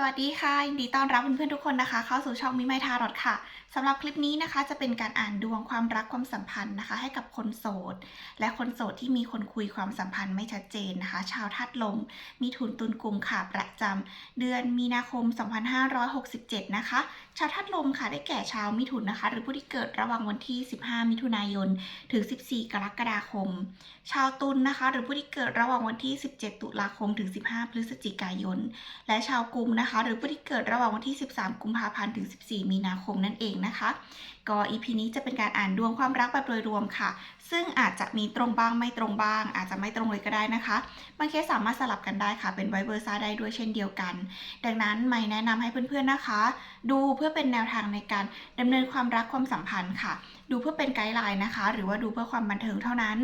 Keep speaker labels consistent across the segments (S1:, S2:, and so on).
S1: สวัสดีค่ะ ยินดีต้อนรับเพื่อนๆทุกคนนะคะ เข้าสู่ช่องมิไมทารอดค่ะสำหรับคลิปนี้นะคะจะเป็นการอ่านดวงความรักความสัมพันธ์นะคะ ให้กับคนโสด และคนโสดที่มีคนคุยความสัมพันธ์ไม่ชัดเจนนะคะ ชาวธาตุลม มีทุนตุนกลุ่มค่ะประจำเดือนมีนาคม 2567 นะคะ ชาวธาตุลมค่ะได้แก่ชาวมิถุนนะคะ หรือผู้ที่เกิดระหว่างวันที่ 15 มิถุนายน ถึง 14 กรกฎาคม ชาวตุลนะคะ หรือผู้ที่เกิดระหว่างวันที่ 17 ตุลาคมถึง 15 พฤศจิกายน และชาวกุมนะคะหรือผู้ที่เกิดระหว่างวันที่ 13 กุมภาพันธ์ถึง 14 มีนาคมนั่นเองนะคะ ก็ EP นี้จะเป็นการอ่านดวงความรักแบบโดยรวมค่ะ ซึ่งอาจจะมีตรงบ้างไม่ตรงบ้าง อาจจะไม่ตรงเลยก็ได้นะคะบางเคสสามารถสลับกันได้ค่ะ เป็นไวเวอร์ซ่าได้ด้วยเช่นเดียวกัน ดังนั้นไม่แนะนำให้เพื่อนๆนะคะ ดูเพื่อเป็นแนวทางในการดำเนินความรักความสัมพันธ์ค่ะ ดูเพื่อเป็นไกด์ไลน์นะคะ หรือว่าดูเพื่อความบันเทิงเท่านั้น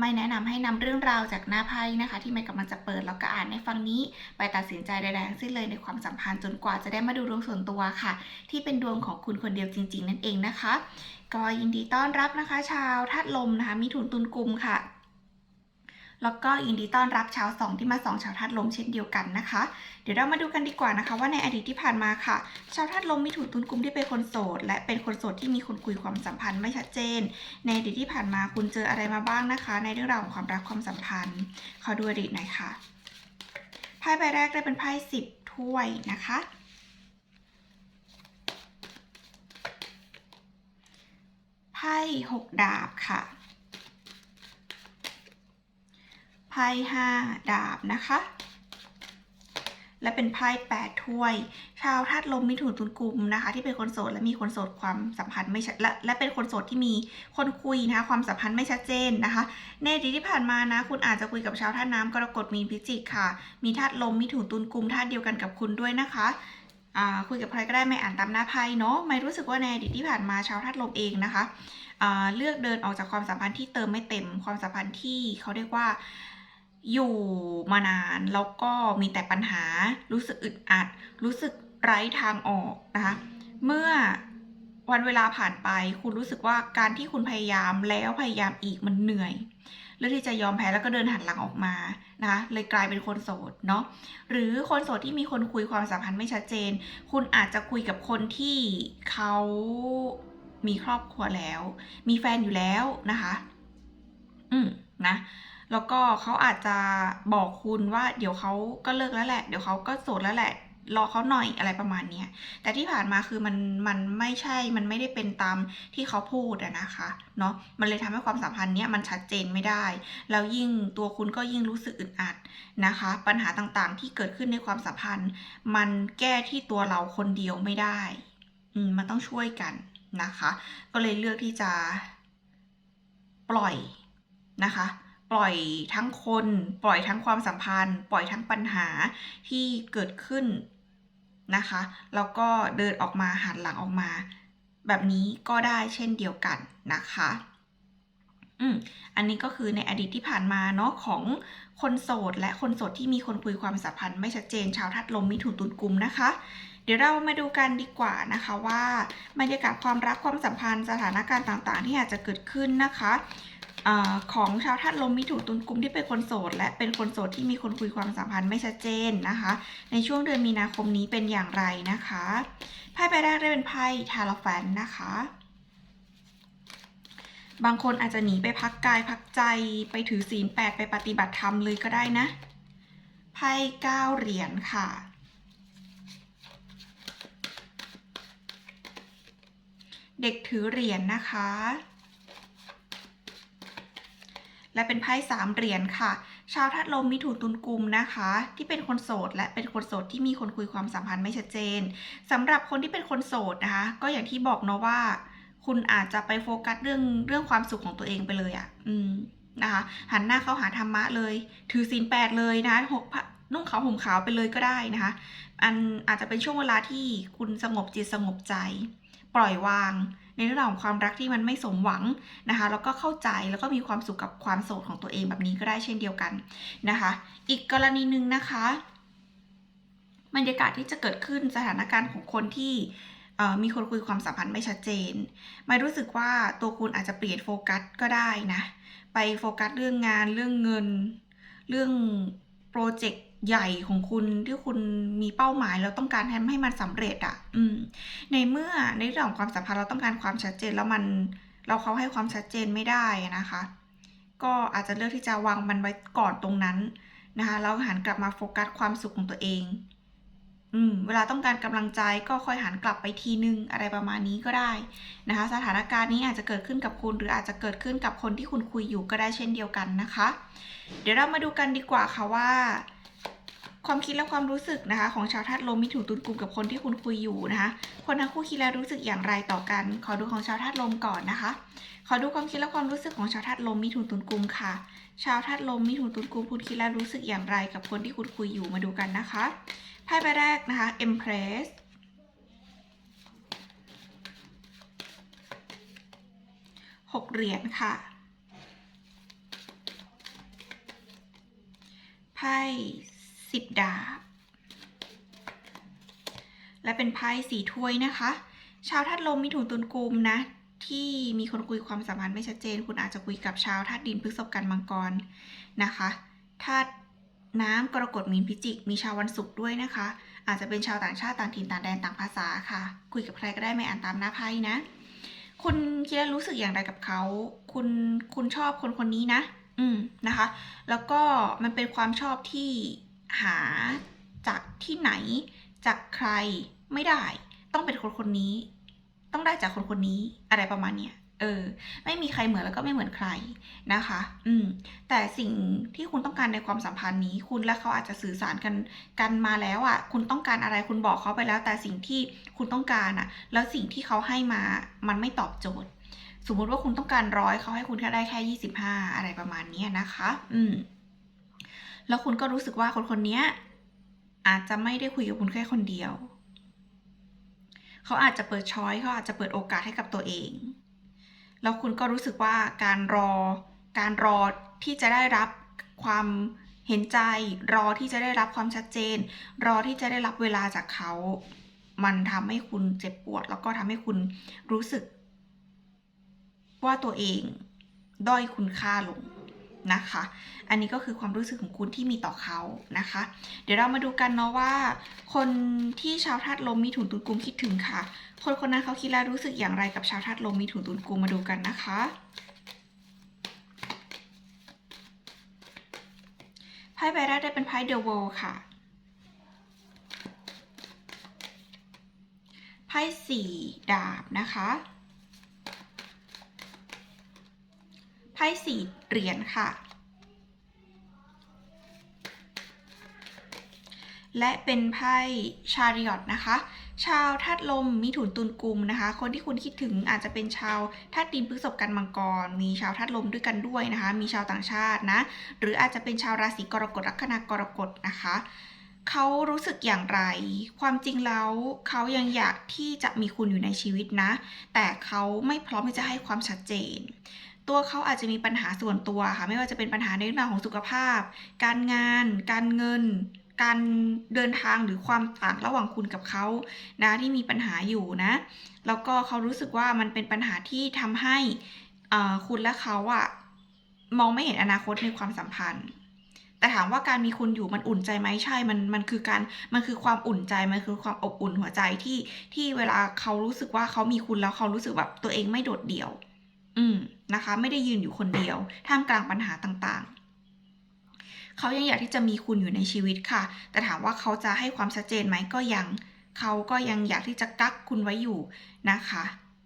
S1: ไม่แนะนำให้นำเรื่องราวจากหน้าไพ่นะคะ ที่ไม่กำลังจะเปิดแล้วก็อ่านในฟังนี้ ไปตัดสินใจใดๆทั้งสิ้นเลยในความสัมพันธ์จนกว่าจะได้มาดูดวงส่วนตัวค่ะ ที่เป็นดวงของคุณคนเดียวจริง ๆ นั่นเองนะคะก็ยินดีต้อนรับนะคะ ชาวธาตุลมนะคะ มีถุนตุนกุมค่ะ แล้วก็ยินดีต้อนรับชาวสองที่มาสองชาวธาตุลมเช่นเดียวกันนะคะ เดี๋ยวเรามาดูกันดีกว่านะคะ ว่าในอดีตที่ผ่านมาค่ะ ชาวธาตุลมมีถุนตุนกุมที่เป็นคนโสด และเป็นคนโสดที่มีคนคุยความสัมพันธ์ไม่ชัดเจน ในอดีตที่ผ่านมาคุณเจออะไรมาบ้างนะคะ ในเรื่องราวของความรักความสัมพันธ์ ขอดูอดีตหน่อยค่ะไพ่ใบแรกได้เป็นไพ่สิบถ้วยนะคะ ไพ่หกดาบค่ะ ไพ่ห้าดาบนะคะ และเป็นไพ่แปดถ้วย ชาวธาตุลมมิถุนตุลกุมนะคะ ที่เป็นคนโสดและมีคนโสดความสัมพันธ์ไม่ชัดและและเป็นคนโสดที่มีคนคุยนะคะความสัมพันธ์ไม่ชัดเจนนะคะ ในอดีตที่ผ่านมานะ คุณอาจจะคุยกับชาวธาตุน้ำกรกฎมีนพิจิกค่ะ มีธาตุลมมิถุนตุลกุมธาตุเดียวกันกับคุณด้วยนะคะ คุยกับใครก็ได้ไม่อ่านตามหน้าไพ่เนาะไม่รู้สึกว่าในอดีตที่ผ่านมาชาวธาตุลมเองนะคะเลือกเดินออกจากความสัมพันธ์ที่เติมไม่เต็มความสัมพันธ์ที่เขาเรียกว่าอยู่มานานแล้วก็มีแต่ปัญหา รู้สึกอึดอัด รู้สึกไร้ทางออกนะคะเมื่อวันเวลาผ่านไป คุณรู้สึกว่าการที่คุณพยายามแล้วพยายามอีกมันเหนื่อย เลือกที่จะยอมแพ้แล้วก็เดินหันหลังออกมานะคะเลยกลายเป็นคนโสดเนาะหรือคนโสดที่มีคนคุยความสัมพันธ์ไม่ชัดเจน คุณอาจจะคุยกับคนที่เขามีครอบครัวแล้ว มีแฟนอยู่แล้วนะคะ อืมนะแล้วก็เขาอาจจะบอกคุณว่า เดี๋ยวเขาก็เลิกแล้วแหละ เดี๋ยวเขาก็โสดแล้วแหละ รอเขาหน่อยอะไรประมาณเนี้ยแต่ที่ผ่านมาคือมันมันไม่ใช่มันไม่ได้เป็นตามที่เขาพูดอะนะคะเนาะมันเลยทำให้ความสัมพันธ์เนี้ยมันชัดเจนไม่ได้ แล้วยิ่งตัวคุณก็ยิ่งรู้สึกอึดอัดนะคะ ปัญหาต่างๆที่เกิดขึ้นในความสัมพันธ์ มันแก้ที่ตัวเราคนเดียวไม่ได้อืมมันต้องช่วยกันนะคะ ก็เลยเลือกที่จะ ปล่อยนะคะปล่อยทั้งคน ปล่อยทั้งความสัมพันธ์ ปล่อยทั้งปัญหาที่เกิดขึ้น นะคะแล้วก็เดินออกมาหันหลังออกมา แบบนี้ก็ได้เช่นเดียวกันนะคะอืมอันนี้ก็คือในอดีตที่ผ่านมาเนาะของคนโสด และคนโสดที่มีคนคุยความสัมพันธ์ไม่ชัดเจนชาวทัดลมมิถุนตุลกุมนะคะเดี๋ยวเรามาดูกันดีกว่านะคะว่าบรรยากาศความรักความสัมพันธ์สถานการณ์ต่างๆ ที่อาจจะเกิดขึ้นนะคะอของชาวธาตุลมมิถุนตุลกุมที่เป็นคนโสด และเป็นคนโสดที่มีคนคุยความสัมพันธ์ไม่ชัดเจนนะคะ ในช่วงเดือนมีนาคมนี้เป็นอย่างไรนะคะไพ่ใบแรกได้เป็นไพ่ทาราแฟนนะคะ บางคนอาจจะหนีไปพักกายพักใจไปถือศีลแปดไปปฏิบัติธรรมเลยก็ได้นะไพ่เก้าเหรียญค่ะ เด็กถือเหรียญนะคะ และเป็นไพ่สามเหรียญค่ะ ชาวทัดลมมิถุนตุลกุมนะคะ ที่เป็นคนโสดและเป็นคนโสดที่มีคนคุยความสัมพันธ์ไม่ชัดเจนสำหรับคนที่เป็นคนโสดนะคะ ก็อย่างที่บอกเนาะว่า คุณอาจจะไปโฟกัสเรื่องเรื่องความสุขของตัวเองไปเลยอะ่ะ อืมนะคะหันหน้าเข้าหาธรรมะเลย ถือศีลแปดเลยนะหกพระนุ่งขาวห่มขาวไปเลยก็ได้นะคะ อันอาจจะเป็นช่วงเวลาที่คุณสงบจิตสงบใจ ปล่อยวาง ในเรื่องของความรักที่มันไม่สมหวังนะคะ แล้วก็เข้าใจแล้วก็มีความสุขกับความโสดของตัวเองแบบนี้ก็ได้เช่นเดียวกันนะคะ อีกกรณีหนึ่งนะคะบรรยากาศที่จะเกิดขึ้นสถานการณ์ของคนที่มีคนคุยความสัมพันธ์ไม่ชัดเจน ไม่รู้สึกว่าตัวคุณอาจจะเปลี่ยนโฟกัสก็ได้นะ ไปโฟกัสเรื่องงานเรื่องเงิน เรื่องโปรเจกต์ ใหญ่ของคุณที่คุณมีเป้าหมายแล้วต้องการทำให้มันสำเร็จอะอืม ในเมื่อในเรื่องของความสัมพันธ์เราต้องการความชัดเจนแล้วมัน เราเขาให้ความชัดเจนไม่ได้นะคะ ก็อาจจะเลือกที่จะวางมันไว้ก่อนตรงนั้นนะคะแล้วหันกลับมาโฟกัสความสุขของตัวเอง อืม เวลาต้องการกำลังใจก็ค่อยหันกลับไปทีนึงอะไรประมาณนี้ก็ได้นะคะ สถานการณ์นี้อาจจะเกิดขึ้นกับคุณ หรืออาจจะเกิดขึ้นกับคนที่คุณคุยอยู่ก็ได้เช่นเดียวกันนะคะ เดี๋ยวเรามาดูกันดีกว่าค่ะว่า ความคิดและความรู้สึกนะคะ ของชาวธาตุลมมิถุนตุลกุมกับคนที่คุณคุยอยู่นะคะ คนทั้งคู่คิดและรู้สึกอย่างไรต่อกัน ขอดูของชาวธาตุลมก่อนนะคะ ขอดูความคิดและความรู้สึกของชาวธาตุลมมิถุนตุลกุมค่ะ ชาวธาตุลมมิถุนตุลกุมคุณคิดและรู้สึกอย่างไรกับคนที่คุณคุยอยู่มาดูกันนะคะไพ่ใบแรกนะคะ Empress หกเหรียญค่ะไพ่ สิบดาบ และเป็นไพ่สีถ้วยนะคะ ชาวธาตุลมมิถุนตุลกุมนะ ที่มีคนคุยความสัมพันธ์ไม่ชัดเจน คุณอาจจะคุยกับชาวธาตุดินพฤษภกันมังกรนะคะธาตุน้ำกรกฎมีนพิจิก มีชาววันศุกร์ด้วยนะคะ อาจจะเป็นชาวต่างชาติต่างถิ่นต่างแดนต่างภาษาค่ะ คุยกับใครก็ได้ไม่อ่านตามหน้าไพ่นะ คุณคิดและรู้สึกอย่างไรกับเขา คุณคุณชอบคนคนนี้นะ อืมนะคะ แล้วก็มันเป็นความชอบที่ หาจากที่ไหน จากใครไม่ได้ ต้องเป็นคนคนนี้ ต้องได้จากคนคนนี้อะไรประมาณเนี้ยเออ ไม่มีใครเหมือนแล้วก็ไม่เหมือนใครนะคะ อืม แต่สิ่งที่คุณต้องการในความสัมพันธ์นี้ คุณและเขาอาจจะสื่อสารกันกันมาแล้วอะ่ะ คุณต้องการอะไรคุณบอกเขาไปแล้ว แต่สิ่งที่คุณต้องการอะ่ะ แล้วสิ่งที่เขาให้มา มันไม่ตอบโจทย์ สมมุติว่าคุณต้องการร้อยเขาให้คุณแค่ได้แค่ยี่สิบห้าอะไรประมาณเนี้ยนะคะ อืม แล้วคุณก็รู้สึกว่าคนคนนี้อาจจะไม่ได้คุยกับคุณแค่คนเดียว เขาอาจจะเปิดช้อยเขาอาจจะเปิดโอกาสให้กับตัวเอง แล้วคุณก็รู้สึกว่าการรอ การรอที่จะได้รับความเห็นใจ รอที่จะได้รับความชัดเจน รอที่จะได้รับเวลาจากเขา มันทำให้คุณเจ็บปวด แล้วก็ทำให้คุณรู้สึก ว่าตัวเอง ด้อยคุณค่าลง นะคะ อันนี้ก็คือความรู้สึกของคุณที่มีต่อเขานะคะ เดี๋ยวเรามาดูกันเนาะว่า คนที่ชาวธาตุลมมีถุนตุนกุมคิดถึงค่ะ คนคนนั้นเขาคิดและรู้สึกอย่างไรกับชาวธาตุลมมีถุนตุนกุมมาดูกันนะคะ ไพ่ใบแรกได้เป็นไพ่เดอะโวค่ะ ไพ่สี่ดาบนะคะ ไพ่สี่เหรียญค่ะ และเป็นไพ่ชาริอตนะคะ ชาวธาตุลมมีถุนตุลกุมนะคะ คนที่คุณคิดถึงอาจจะเป็นชาวธาตุดินพฤษภกันมังกร มีชาวธาตุลมด้วยกันด้วยนะคะ มีชาวต่างชาตินะ หรืออาจจะเป็นชาวราศีกรกฎลัคนากรกฎนะคะเขารู้สึกอย่างไร ความจริงแล้วเขายังอยากที่จะมีคุณอยู่ในชีวิตนะ แต่เขาไม่พร้อมที่จะให้ความชัดเจน ตัวเขาอาจจะมีปัญหาส่วนตัวค่ะ ไม่ว่าจะเป็นปัญหาในเรื่องของสุขภาพ การงาน การเงิน การเดินทางหรือความต่างระหว่างคุณกับเขานะที่มีปัญหาอยู่นะ แล้วก็เขารู้สึกว่ามันเป็นปัญหาที่ทำให้คุณและเขาอะมองไม่เห็นอนาคตในความสัมพันธ์แต่ถามว่าการมีคุณอยู่มันอุ่นใจไหมใช่ มันมันคือการมันคือความอุ่นใจ มันคือความอบอุ่นหัวใจที่ที่เวลาเขารู้สึกว่าเขามีคุณแล้วเขารู้สึกแบบตัวเองไม่โดดเดี่ยว อืมนะคะ ไม่ได้ยืนอยู่คนเดียว ท่ามกลางปัญหาต่างๆ เขายังอยากที่จะมีคุณอยู่ในชีวิตค่ะ แต่ถามว่าเขาจะให้ความชัดเจนไหมก็ยัง เขาก็ยังอยากที่จะกักคุณไว้อยู่นะคะ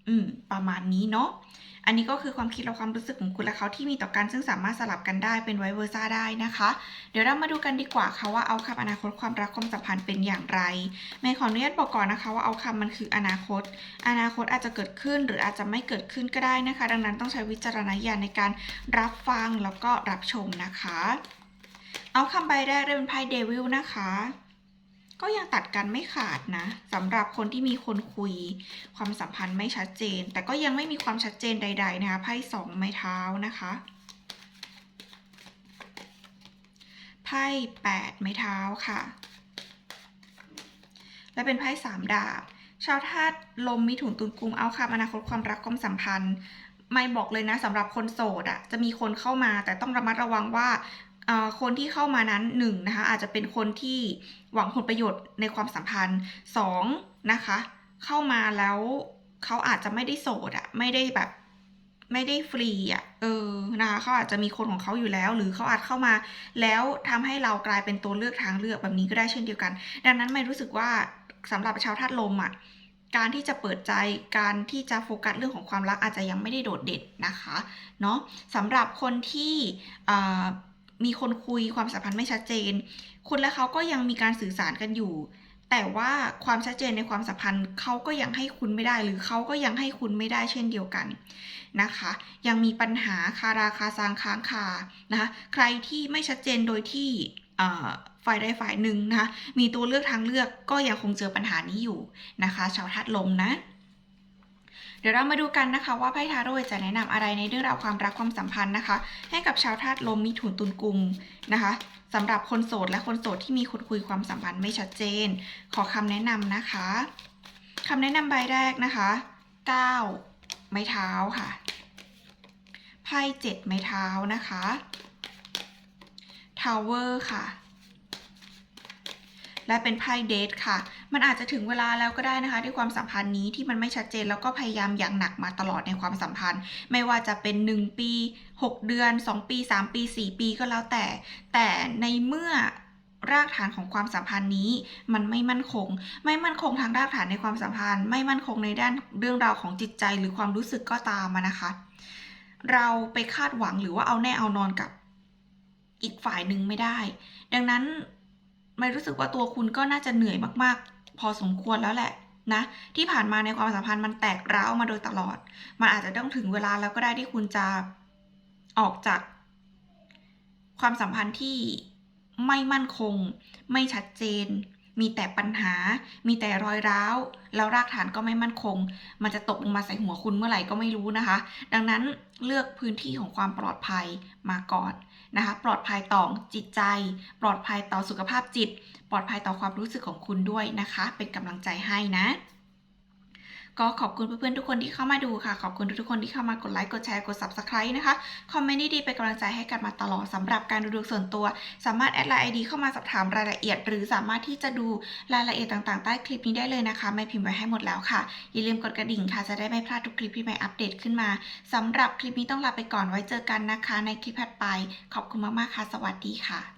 S1: อืม ประมาณนี้เนาะ อันนี้ก็คือความคิดและความรู้สึกของคุณและเขาที่มีต่อกันซึ่งสามารถสลับกันได้เป็นไวเวอร์ซ่าได้นะคะ เดี๋ยวเรามาดูกันดีกว่าค่ะว่าเอาคำอนาคตความรักความสัมพันธ์เป็นอย่างไรเมย์ขออนุญาตบอกก่อนนะคะว่าเอาคำมันคืออนาคต อนาคตอาจจะเกิดขึ้นหรืออาจจะไม่เกิดขึ้นก็ได้นะคะ ดังนั้นต้องใช้วิจารณญาณในการรับฟังแล้วก็รับชมนะคะ เอาคำใบแรกได้เป็นไพ่เดวิลนะคะ ก็ยังตัดกันไม่ขาดนะสำหรับคนที่มีคนคุย ความสัมพันธ์ไม่ชัดเจน แต่ก็ยังไม่มีความชัดเจนใด ๆ นะคะไพ่สองไม้เท้านะคะไพ่แปดไม้เท้าค่ะ และเป็นไพ่สามดาบ ชาวธาตุลมมิถุนตุลกุมเอาคำอนาคตความรักความสัมพันธ์ไม่บอกเลยนะสำหรับคนโสดอะจะมีคนเข้ามาแต่ต้องระมัดระวังว่า คนที่เข้ามานั้นหนึ่งนะคะอาจจะเป็นคนที่หวังผลประโยชน์ในความสัมพันธ์สองนะคะเข้ามาแล้วเขาอาจจะไม่ได้โสดอะไม่ได้แบบไม่ได้ฟรีอะเออ นะคะเขาอาจจะมีคนของเขาอยู่แล้ว หรือเขาอาจเข้ามา แล้วทำให้เรากลายเป็นตัวเลือกทางเลือกแบบนี้ก็ได้เช่นเดียวกัน ดังนั้นไม่รู้สึกว่าสำหรับชาวธาตุลมอะการที่จะเปิดใจ การที่จะโฟกัสเรื่องของความรักอาจจะยังไม่ได้โดดเด่นนะคะ เนาะสำหรับคนที่อ่า มีคนคุยความสัมพันธ์ไม่ชัดเจน คุณและเขาก็ยังมีการสื่อสารกันอยู่ แต่ว่าความชัดเจนในความสัมพันธ์เขาก็ยังให้คุณไม่ได้ หรือเขาก็ยังให้คุณไม่ได้เช่นเดียวกันนะคะ ยังมีปัญหาคาราคาซางค้างคานะคะใครที่ไม่ชัดเจนโดยที่ฝ่ายใดฝ่ายหนึ่งนะคะมีตัวเลือกทางเลือกก็ยังคงเจอปัญหานี้อยู่นะคะ ชาวธาตุลมนะ ดี๋ยวเรามาดูกันนะคะว่าไพ่ทาโร่จะแนะนำอะไรในเรื่องราวความรักความสัมพันธ์นะคะ ให้กับชาวธาตุลมมีถุนตุนกุมนะคะสำหรับคนโสดและคนโสดที่มีคนคุยความสัมพันธ์ไม่ชัดเจน ขอคำแนะนำนะคะคำแนะนำใบแรกนะคะ9ไม้เท้าค่ะไพ่7ไม้เท้านะคะทาวเวอร์ค่ะ และเป็นไพ่เดทค่ะ มันอาจจะถึงเวลาแล้วก็ได้นะคะที่ความสัมพันธ์นี้ที่มันไม่ชัดเจนแล้วก็พยายามอย่างหนักมาตลอดในความสัมพันธ์ ไม่ว่าจะเป็น 1 ปี 6 เดือน 2 ปี 3 ปี 4 ปีก็แล้วแต่ แต่ในเมื่อรากฐานของความสัมพันธ์นี้มันไม่มั่นคง ไม่มั่นคงทางรากฐานในความสัมพันธ์ ไม่มั่นคงในด้านเรื่องราวของจิตใจหรือความรู้สึกก็ตามมานะคะ เราไปคาดหวังหรือว่าเอาแน่เอานอนกับอีกฝ่ายหนึ่งไม่ได้ ดังนั้น ไม่รู้สึกว่าตัวคุณก็น่าจะเหนื่อยมากๆ พอสมควรแล้วแหละนะที่ผ่านมาในความสัมพันธ์มันแตกร้าวมาโดยตลอด มันอาจจะต้องถึงเวลาแล้วก็ได้ที่คุณจะออกจาก ความสัมพันธ์ที่ไม่มั่นคง ไม่ชัดเจน มีแต่ปัญหา มีแต่รอยร้าว แล้วรากฐานก็ไม่มั่นคง มันจะตกลงมาใส่หัวคุณเมื่อไหร่ก็ไม่รู้นะคะ ดังนั้นเลือกพื้นที่ของความปลอดภัยมาก่อน นะคะ ปลอดภัยต่อจิตใจ ปลอดภัยต่อสุขภาพจิต ปลอดภัยต่อความรู้สึกของคุณด้วยนะคะ เป็นกำลังใจให้นะ ก็ขอบคุณเพื่อนๆทุกคนที่เข้ามาดูค่ะ ขอบคุณทุกๆคนที่เข้ามากดไลค์กดแชร์กด subscribe นะคะคอมเมนต์ดีๆเป็นกำลังใจให้กันมาตลอดสำหรับการดูดวงส่วนตัว สามารถแอดไลน์ไอดีเข้ามาสอบถามรายละเอียด หรือสามารถที่จะดูรายละเอียดต่างๆ ใต้คลิปนี้ได้เลยนะคะไม่พิมพ์ไว้ให้หมดแล้วค่ะอย่าลืมกดกระดิ่งค่ะจะได้ไม่พลาดทุกคลิปที่ใหม่อัปเดตขึ้นมาสำหรับคลิปนี้ต้องลาไปก่อนไว้เจอกันนะคะ ในคลิปถัดไป ขอบคุณมากๆค่ะ สวัสดีค่ะ